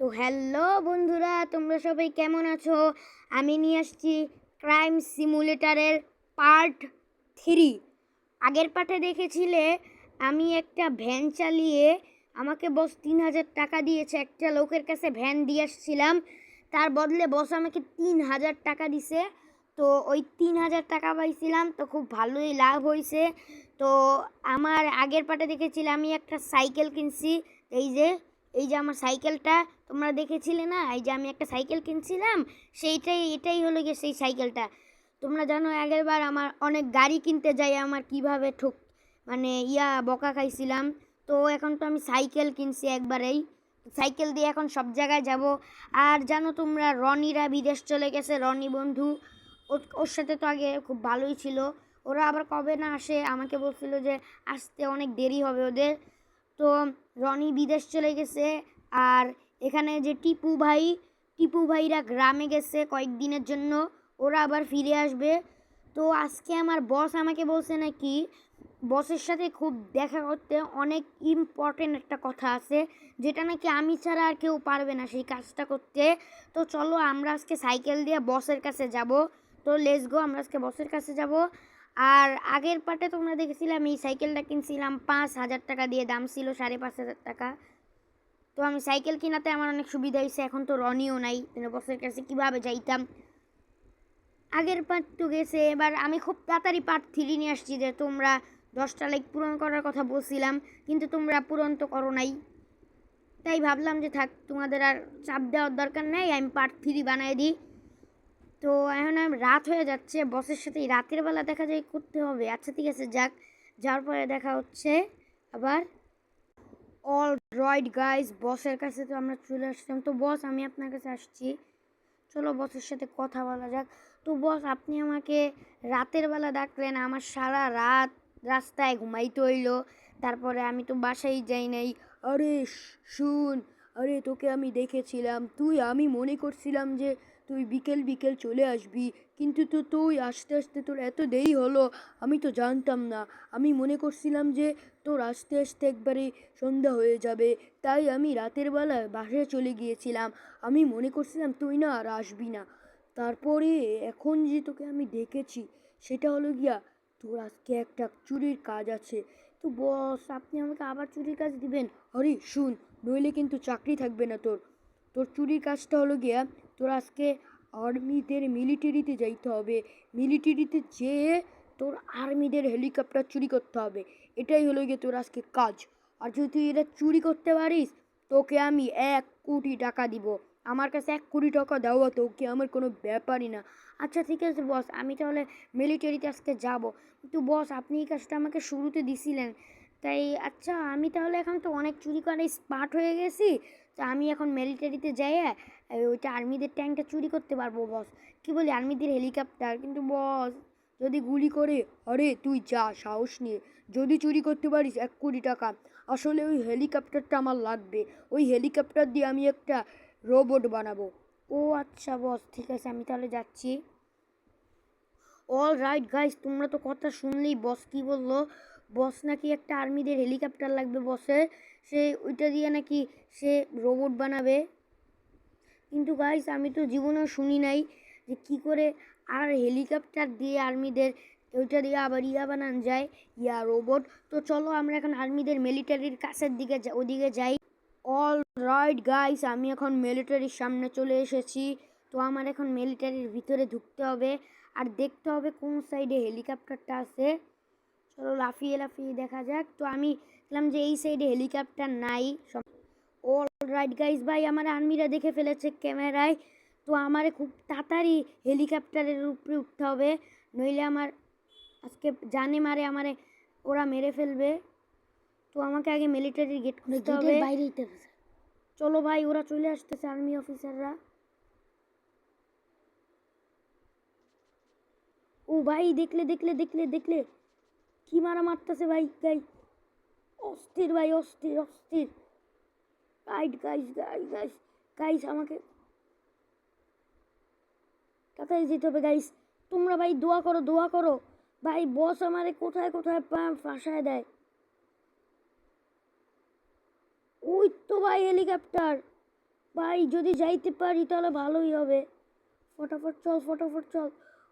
তো হ্যালো বন্ধুরা, তোমরা সবাই কেমন আছো? আমি নিয়ে আসছি ক্রাইম সিমুলেটারের পার্ট থ্রি আগের পাঠে দেখেছিলে, আমি একটা ভ্যান চালিয়ে আমাকে বস তিন হাজার টাকা দিয়েছে। একটা লোকের কাছে ভ্যান দিয়ে আসছিলাম। তার বদলে বস আমাকে তিন হাজার টাকা দিছে। তো ওই তিন হাজার টাকা পাইছিলাম। তো খুব ভালোই লাভ হয়েছে তো আমার আগের পাটে দেখেছিলে, আমি একটা সাইকেল কিনছি। এই যে এই যে আমার সাইকেলটা তোমরা দেখেছিলে না? এই যে আমি একটা সাইকেল কিনছিলাম, সেইটাই, এটাই হলো গিয়ে সেই সাইকেলটা। তোমরা জানো আগের বার আমার অনেক গাড়ি কিনতে যাই, আমার কীভাবে ঠক মানে ইয়া বকা খাইছিলাম। তো এখন তো আমি সাইকেল কিনছি একবারেই। সাইকেল দিয়ে এখন সব জায়গায় যাব। আর জানো তোমরা, রনিরা বিদেশ চলে গেছে, রনি বন্ধু। ওর- ওর সাথে তো আগে খুব ভালোই ছিল। ওরা আবার কবে না আসে, আমাকে বলছিল যে আসতে অনেক দেরি হবে ওদের। তো রনি বিদেশ চলে গেছে। আর এখানে যে টিপু ভাই, টিপু ভাইরা গ্রামে গেছে কয়েকদিনের জন্য, ওরা আবার ফিরে আসবে। তো আজকে আমার বস আমাকে বলছে নাকি বসের সাথে খুব দেখা করতে অনেক ইম্পর্টেন্ট একটা কথা আছে, যেটা নাকি আমি ছাড়া আর কেউ পারবে না সেই কাজটা করতে। তো চলো আমরা আজকে সাইকেল দিয়ে বসের কাছে যাব। তো লেস গো আমরা আজকে বসের কাছে যাব। আর আগের পার্টে তোমরা দেখেছিলাম, এই সাইকেলটা কিনছিলাম, পাঁচ হাজার টাকা দিয়ে, দাম ছিল সাড়ে পাঁচ হাজার টাকা। তো আমি সাইকেল কিনাতে আমার অনেক সুবিধা হয়েছে, এখন তো রনিও নাই বসের কাছে কীভাবে যাইতাম। আগের পার্ট তো গেছে, এবার আমি খুব তাড়াতাড়ি পার্ট থ্রি নিয়ে আসছি যে তোমরা দশটা লাইক পূরণ করার কথা বলছিলাম, কিন্তু তোমরা পূরণ তো করো নাই। তাই ভাবলাম যে থাক, তোমাদের আর চাপ দেওয়ার দরকার নেই, আমি পার্ট থ্রি বানাই দিই। তো এখন আমি রাত হয়ে যাচ্ছে বসের সাথে রাতের বেলা দেখা যায় করতে হবে। আচ্ছা ঠিক আছে, যাক, যাওয়ার পরে দেখা হচ্ছে আবার। অল রয়েড গাইজ বসের কাছে তো আমরা চলে আসলাম। তো বস আমি আপনার কাছে আসছি। চলো বসের সাথে কথা বলা যাক। তো বস আপনি আমাকে রাতের বেলা ডাকলেন, আমার সারা রাত রাস্তায় ঘুমাইতে হইল। তারপরে আমি তো বাসায় যাই নাই। আরে শুন, আরে, তোকে আমি দেখেছিলাম। তুই, আমি মনে করছিলাম যে তুই বিকেল বিকেল চলে আসবি। কিন্তু তো তুই আসতে আসতে তোর এত দেরি হলো, আমি তো জানতাম না। আমি মনে করছিলাম যে তোর আসতে আসতে একবারে সন্ধ্যা হয়ে যাবে। তাই আমি রাতের বেলা বাসায় চলে গিয়েছিলাম। আমি মনে করছিলাম তুই না আর আসবি না। তারপরে এখন যে তোকে আমি দেখেছি সেটা হলো গিয়া তোর আজকে একটা চুরির কাজ আছে। তো বস, আপনি আমাকে আবার চুরির কাজ দিবেন? আরে শুন, নইলে কিন্তু চাকরি থাকবে না তোর। তোর চুরির কাজটা হলো গিয়া তোর আজকে আর্মিদের মিলিটারিতে যাইতে হবে। মিলিটারিতে যেয়ে তোর আর্মিদের হেলিকপ্টার চুরি করতে হবে। এটাই হলো গিয়ে তোর আজকে কাজ। আর যদি তুই এটা চুরি করতে পারিস, তোকে আমি এক কোটি টাকা দিব। আমার কাছে এক কোটি টাকা দেওয়া তোকে আমার কোনো ব্যাপারই না। আচ্ছা ঠিক আছে বস, আমি তাহলে মিলিটারিতে আজকে যাব। কিন্তু বস, আপনি এই কাজটা আমাকে শুরুতে দিছিলেন। তাই আচ্ছা আমি তাহলে এখন তো অনেক চুরি করে স্মার্ট হয়ে গেছি। তো আমি এখন মিলিটারিতে যাই ওইটা আর্মিদের ট্যাঙ্কটা চুরি করতে পারব বস কি বলি আর্মিদের হেলিকপ্টার কিন্তু বস যদি গুলি করে, আরে তুই যা সাহস নিয়ে, যদি চুরি করতে পারিস এক কোটি টাকা। আসলে ওই হেলিকপ্টারটা আমার লাগবে। ওই হেলিকপ্টার দিয়ে আমি একটা রোবট বানাবো। ও আচ্ছা বস ঠিক আছে, আমি তাহলে যাচ্ছি। অল রাইট গাইস তোমরা তো কথা শুনলেই বস কি বলল? বস নাকি একটা আর্মিদের হেলিকপ্টার লাগবে বসে। সে ওইটা দিয়ে নাকি সে রোবট বানাবে। কিন্তু গাইস আমি তো জীবনেও শুনি নাই যে কি করে আর হেলিকপ্টার দিয়ে আর্মিদের ওইটা দিয়ে আবার ইয়া বানান যায়। ইয়া রোবট তো চলো আমরা এখন আর্মিদের মিলিটারির কাছের দিকে ওদিকে যাই। অল রাইট গাইস আমি এখন মিলিটারির সামনে চলে এসেছি। তো আমার এখন মিলিটারির ভিতরে ঢুকতে হবে। আর দেখতে হবে কোন সাইডে হেলিকপ্টারটা আছে। চলো লাফিয়ে লাফিয়ে দেখা যাক। তো আমি দেখলাম যে এই সাইডে হেলিকপ্টার নাই। অল রাইট গাইস ভাই আমার আর্মিরা দেখে ফেলেছে ক্যামেরায়। তো আমারে খুব তাড়াতাড়ি হেলিকপ্টারের উপরে উঠতে হবে। নইলে আমার আজকে জানে মারে আমারে ওরা মেরে ফেলবে। তো আমাকে আগে মিলিটারির গেট খুলতে হবে। বাইরেই চলো ভাই ওরা চলে আসতেছে আর্মি অফিসাররা ও ভাই দেখলে দেখলে দেখলে দেখলে। কি মারা মারতেছে ভাই গাই অস্থির ভাই, অস্থির অস্থির। Guide guys guys guys guys আমাকে তাড়াতাড়ি যেতে হবে গাইস তোমরা ভাই দোয়া করো দোয়া করো। ভাই বস আমারে কোথায় কোথায় ফাঁসায় দেয়? ওই তো ভাই হেলিকপ্টার ভাই, যদি যাইতে পারি তাহলে ভালোই হবে। ফটাফট চল ফটাফট চল।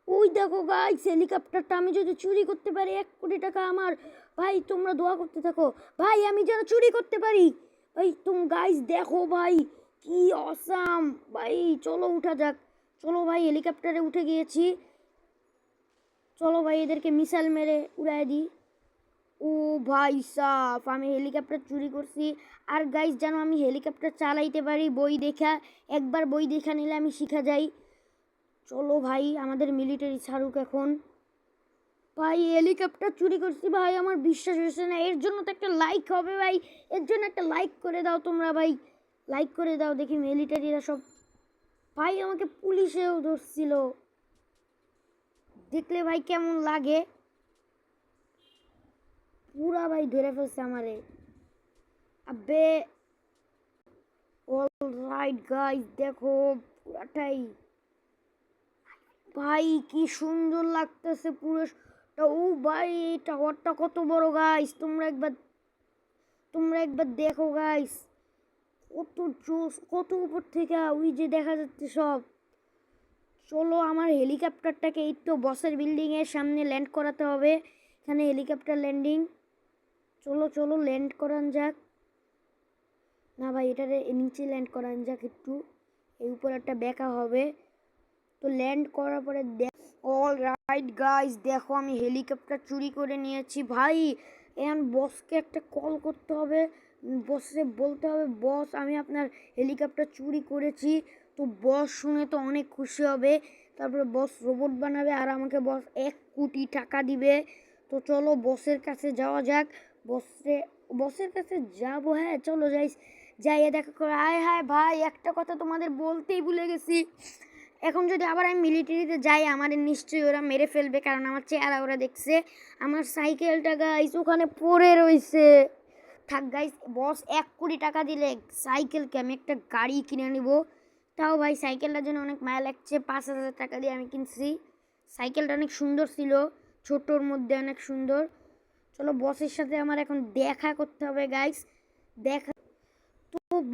ওই দেখো গাইস হেলিকপ্টারটা আমি যদি চুরি করতে পারি, এক কোটি টাকা আমার। ভাই, তোমরা দোয়া করতে থাকো। ভাই, আমি যেন চুরি করতে পারি। ভাই তুম গাইস দেখো ভাই, কি অসাম ভাই, চলো উঠা যাক। চলো ভাই হেলিকপ্টারে উঠে গিয়েছি। চলো ভাই, এদেরকে মিসাইল মেরে উড়াই দিই। ও ভাই, সাফ, আমি হেলিকপ্টার চুরি করছি। আর গাইস যেন আমি হেলিকপ্টার চালাইতে পারি, বই দেখা। একবার বই দেখা নিলে আমি শিখা যাই। চলো ভাই, আমাদের মিলিটারি ছাড়ুক এখন। ভাই হেলিকপ্টার চুরি করছি ভাই, আমার বিশ্বাস হচ্ছে না। এর জন্য তো একটা লাইক হবে ভাই। এর জন্য একটা লাইক করে দাও তোমরা ভাই। লাইক করে দাও, দেখি মিলিটারিরা সব। ভাই, আমাকে পুলিশেও ধরছিল। দেখলে ভাই কেমন লাগে? পুরা ভাই ধরে ফেলছে আমারে। আবে অল রাইট গাইস দেখো, পুরাটাই। ভাই, কি সুন্দর লাগতেছে পুরো ও ভাই, এই টাওয়ারটা কত বড় গাইস তোমরা একবার তোমরা একবার দেখো গাইস কত জোস কত উপর থেকে ওই যে দেখা যাচ্ছে সব। চলো, আমার হেলিকপ্টারটাকে এই তো বসের বিল্ডিংয়ের সামনে ল্যান্ড করাতে হবে। এখানে হেলিকপ্টার ল্যান্ডিং চলো চলো ল্যান্ড করান যাক। না ভাই, এটারে নিচে ল্যান্ড করান যাক একটু। এই উপর একটা বেঁকা হবে। তো ল্যান্ড করার পরে অল রাইট গাইস দেখো আমি হেলিকপ্টার চুরি করে নিয়েছি। ভাই, এখন বসকে একটা কল করতে হবে। বসে বলতে হবে বস আমি আপনার হেলিকপ্টার চুরি করেছি। তো বস শুনে তো অনেক খুশি হবে। তারপরে বস রোবট বানাবে আর আমাকে বস এক কোটি টাকা দিবে। তো চলো বসের কাছে যাওয়া যাক। বসে বসের কাছে যাব হ্যাঁ চলো যাই যাইয়ে দেখা করে আয়, হায়, ভাই, একটা কথা তোমাদের বলতেই ভুলে গেছি। এখন যদি আবার আমি মিলিটারিতে যাই, আমার নিশ্চয়ই ওরা মেরে ফেলবে, কারণ আমার চেহারা ওরা দেখছে। আমার সাইকেলটা গাইস ওখানে পড়ে রয়েছে। থাক গাইস বস এক কোটি টাকা দিলে সাইকেলকে আমি একটা গাড়ি কিনে নিব। তাও ভাই, সাইকেলটার জন্য অনেক মায়া লাগছে। পাঁচ হাজার টাকা দিয়ে আমি কিনছি। সাইকেলটা অনেক সুন্দর ছিল। ছোটোর মধ্যে অনেক সুন্দর। চলো বসের সাথে আমার এখন দেখা করতে হবে গাইস দেখা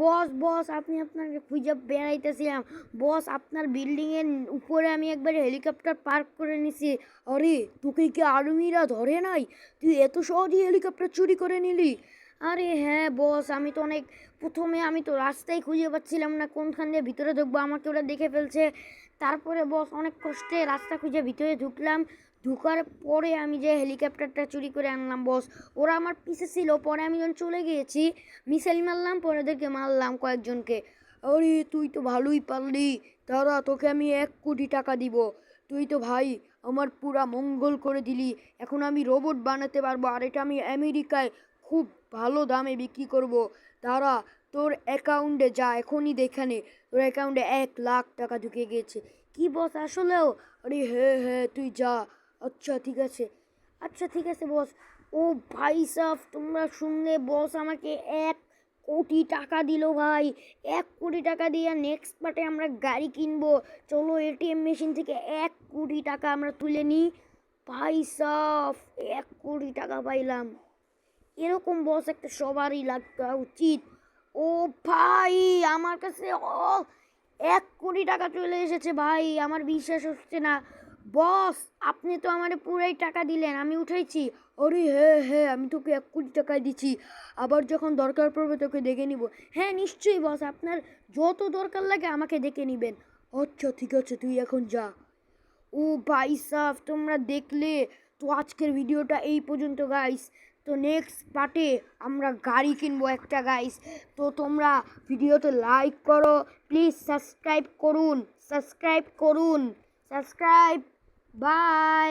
বস বস, আপনি আপনাকে খুঁজে বেড়াইতেছিলাম। বস, আপনার বিল্ডিংয়ের উপরে আমি একবার হেলিকপ্টার পার্ক করে নিছি। আরে, তোকে কি আর্মিরা ধরে নাই? তুই এত সহজেই হেলিকপ্টার চুরি করে নিলি? আরে হ্যাঁ বস, আমি তো অনেক প্রথমে আমি তো রাস্তায় খুঁজে পাচ্ছিলাম না, কোনখান দিয়ে ভিতরে ঢুকবো, আমাকে ওরা দেখে ফেলছে। তারপরে বস, অনেক কষ্টে রাস্তা খুঁজে ভিতরে ঢুকলাম। ঢুকার পরে আমি যে হেলিকপ্টারটা চুরি করে আনলাম বস ওরা আমার পিছে ছিল, পরে আমি যখন চলে গিয়েছি, মিসাইল মারলাম, পরে ওদেরকে মারলাম কয়েকজনকে। আরে, তুই তো ভালোই পারলি। দাঁড়া, তোকে আমি এক কোটি টাকা দিব। তুই তো ভাই, আমার পুরা মঙ্গল করে দিলি। এখন আমি রোবট বানাতে পারব, আর এটা আমি আমেরিকায় খুব ভালো দামে বিক্রি করব। দাঁড়া, তোর অ্যাকাউন্টে যা, এখনই দেখে নে। তোর অ্যাকাউন্টে এক লাখ টাকা ঢুকে গেছে কি বস আসলেও? আরে হ্যাঁ হ্যাঁ তুই যা। আচ্ছা ঠিক আছে। আচ্ছা ঠিক আছে বস ও ভাই সাফ, তোমরা শুনলে বস আমাকে এক কোটি টাকা দিল ভাই। এক কোটি টাকা দিয়ে নেক্সট পার্টে আমরা গাড়ি কিনবো। চলো এটিএম মেশিন থেকে এক কোটি টাকা আমরা তুলে নিই। ভাই সাফ, এক কোটি টাকা পাইলাম। এরকম বস একটা সবারই লাগা উচিত। ও ভাই, আমার কাছে এক কোটি টাকা চলে এসেছে ভাই। আমার বিশ্বাস হচ্ছে না। বস, আপনি তো আমার পুরাই টাকা দিলেন, আমি উঠাইছি। আরে হ্যাঁ হ্যাঁ আমি তোকে এক কোটি টাকায় দিচ্ছি আবার যখন দরকার পড়বে তোকে দেখে নিব। হ্যাঁ নিশ্চয়ই বস, আপনার যত দরকার লাগে আমাকে দেখে নেবেন। আচ্ছা ঠিক আছে, তুই এখন যা। ও ভাই সাফ, তোমরা দেখলে? তো আজকের ভিডিওটা এই পর্যন্ত গাইস তো নেক্সট পার্টে আমরা গাড়ি কিনবো একটা গাইস তো তোমরা ভিডিওতে লাইক করো প্লিজ সাবস্ক্রাইব করুন সাবস্ক্রাইব করুন সাবস্ক্রাইব বাই